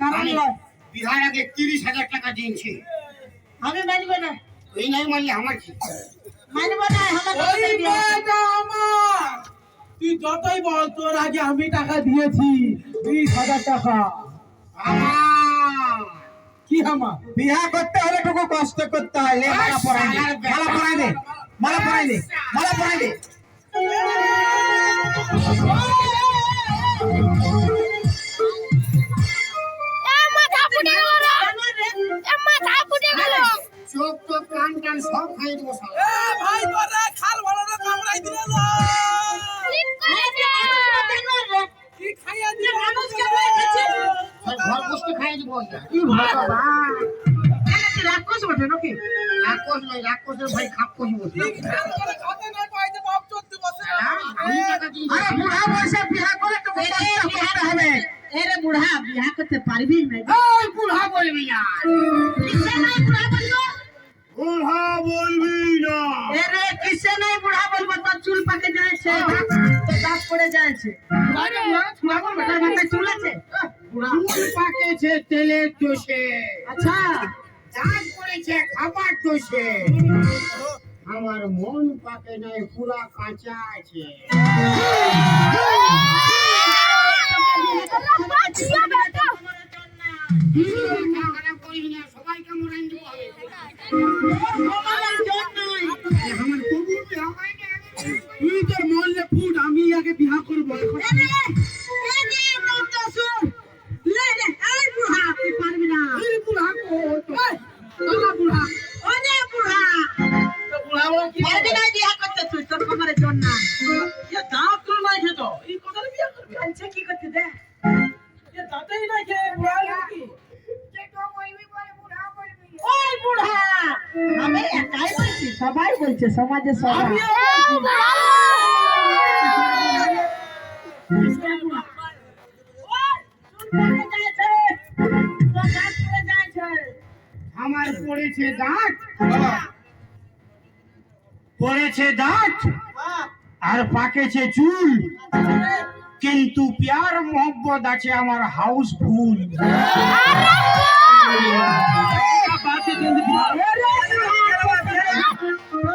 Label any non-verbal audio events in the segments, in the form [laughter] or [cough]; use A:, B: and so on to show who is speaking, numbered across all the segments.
A: কারণ
B: আমি বিহার আগে তিরিশ হাজার টাকা দিয়েছি
A: আমি মানব না
B: এই নাই মানলে আমার কি
A: মানব না আমার।
C: তুই যতই বল তোর আগে আমি টাকা দিয়েছি বিশ হাজার টাকা কি আমার
D: বিয়া করতে হলে টুকু কষ্ট করতে হয় মালা পরাই দে মালা পরাই দে মালা পরাই দে মালা পরাই দে
C: কি
A: ভগবান রাক্ষস বটে নাকি?
B: রাক্ষস নয় রাক্ষসের ভাই বসে
C: বসে
D: বুড়া বিয়া করতে
A: পারবি না।
B: বুড়া বলবি না।
A: কিসে নাই বুড়া বলব?
B: বুড়া বলবি না।
A: এরে কিসে নাই বুড়া বলব? তোর চুল পাকে যাচ্ছে তো দাঁত পড়ে যাচ্ছে। তোর চুল আছে
B: চুল পাকেছে তেলের দোষে
A: আচ্ছা।
B: দাঁত পড়েছে খাবার দোষে আমার মন পাকে নাই পুরা কাঁচা আছে। [laughs] সবাইকে মরাই দেবো। আমি
A: সবাই বলছে সমাজে সবাই।
B: আমার পড়েছে দাঁত পড়েছে দাঁত আর পাকেছে চুল কিন্তু প্যার মোহব্বত আছে আমার হাউসফুল
C: বাতে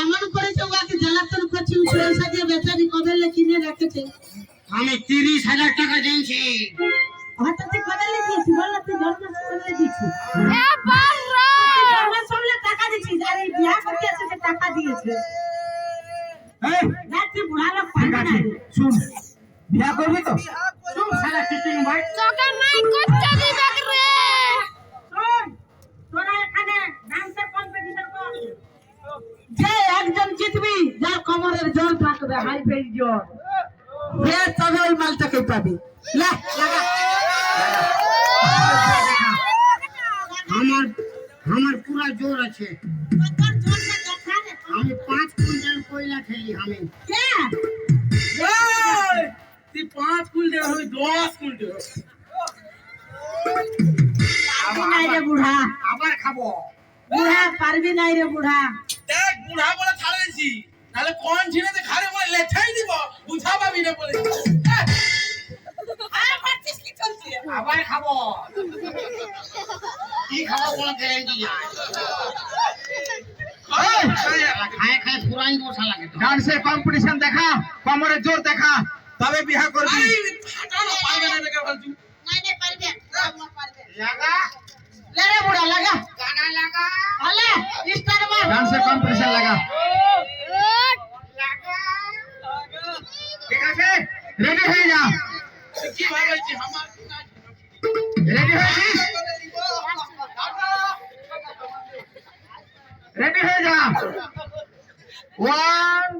A: এমন করেছে ওকে জ্বালাতন করছি পয়সা দিয়ে বেচারি কবে কিনে রেখেছে।
B: আমি তিরিশ হাজার টাকা দিয়েছি।
A: হঠাৎ কবে দিয়েছি বল তুই জন্ম সময় দিয়েছি
E: এ বাররা
A: জন্ম সময় টাকা দিয়েছিস আর বিয়া করতে এসে টাকা দিয়েছে
D: এই,
A: না তুই বুড়া লোক পারবে না।
D: শুন। বিয়া করবি তো?
B: চুপ শালা চিটিং ভাই
E: তোকে নাই করতে দিবে রে!
A: শোন, তোরা এখানে ডান্সের কম্পিটিশন কর। যে একজন জিতবি যার কোমরের জল থাকবে হাই পেজ জল তবে ওই মালটাকে পাবি।
B: আমার আমার পুরা জোর আছে। আমি পাঁচ কুইন্টাল কয়লা খেলি আমি।
C: তুই পাঁচ কুইন্টাল হবে দশ কুইন্টাল
A: পারবি নাই রে বুড়া।
B: আবার খাব।
A: বুড়া পারবি নাই রে বুড়া।
C: দেখ বুড়া বলে ছাড়েছি। নাহলে কোন ছিঁড়ে খারে বলে লেছাই দিব।
A: দিয়ে বলেছি
B: আবার খাব। কি খাব কোনো গ্যারেন্টি নাই
D: ডান্সের কম্পিটিশন দেখা কোমরে জোর দেখা তবে বিয়া করবি।
A: ডান্সের কম্পিটিশন
B: লাগা।
C: রেডি হয়ে যা রেডি হয়েছিস রেডি হয়ে যা ওয়ান